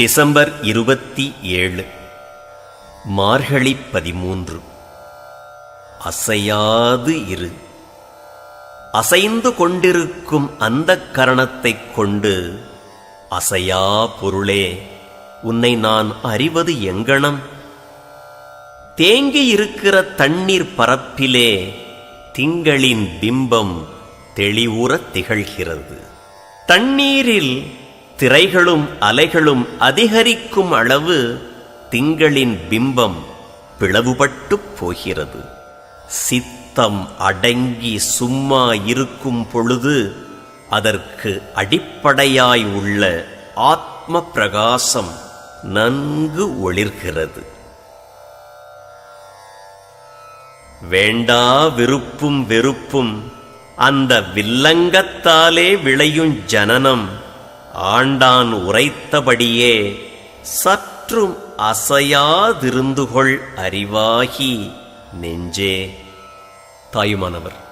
December இருபத்தி ஏழு மார்கழி பதிமூன்று. அசையாது இரு. அசைந்து கொண்டிருக்கும் அந்த கரணத்தைக் கொண்டு அசையா பொருளே உன்னை நான் அறிவது எங்கனம் தேங்கி இருக்கிற தண்ணீர் பரப்பிலே திங்களின் பிம்பம் தெளிவுறத் திகழ்கிறது. தண்ணீரில் திரைகளும் அலைகளும் அதிகரிக்கும் அளவு திங்களின் பிம்பம் பிளவுபட்டுப் போகிறது. சித்தம் அடங்கி சும்மா இருக்கும் பொழுது அதற்கு அடிப்படையாய் உள்ள ஆத்ம பிரகாசம் நன்கு ஒளிர்கிறது. வேண்டா விருப்பும் வெறுப்பும் அந்த வில்லங்கத்தாலே விளையும் ஜனனம் ஆண்டான் உரைத்தபடியே சற்றும் அசையாதிருந்துகொள் அறிவாகி நெஞ்சே. தாயுமானவர்.